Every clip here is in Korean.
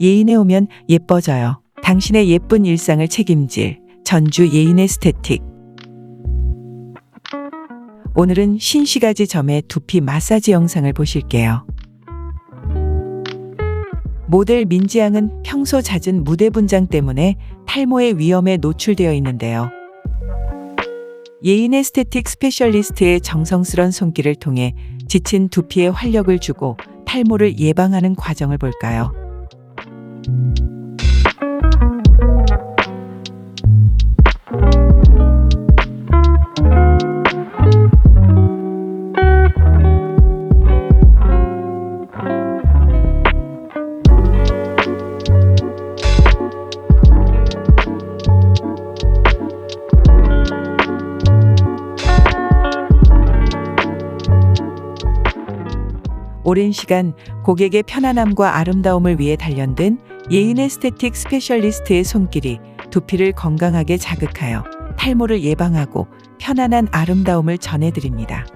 예인에 오면 예뻐져요. 당신의 예쁜 일상을 책임질 전주 예인 에스테틱. 오늘은 신시가지 점의 두피 마사지 영상을 보실게요. 모델 민지양은 평소 잦은 무대 분장 때문에 탈모의 위험에 노출되어 있는데요. 예인 에스테틱 스페셜리스트의 정성스런 손길을 통해 지친 두피에 활력을 주고 탈모를 예방하는 과정을 볼까요? you 오랜 시간 고객의 편안함과 아름다움을 위해 단련된 예인 에스테틱 스페셜리스트의 손길이 두피를 건강하게 자극하여 탈모를 예방하고 편안한 아름다움을 전해드립니다.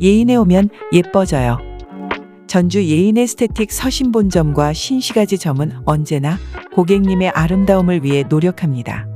예인에 오면 예뻐져요. 전주 예인 에스테틱 서신본점과 신시가지 점은 언제나 고객님의 아름다움을 위해 노력합니다.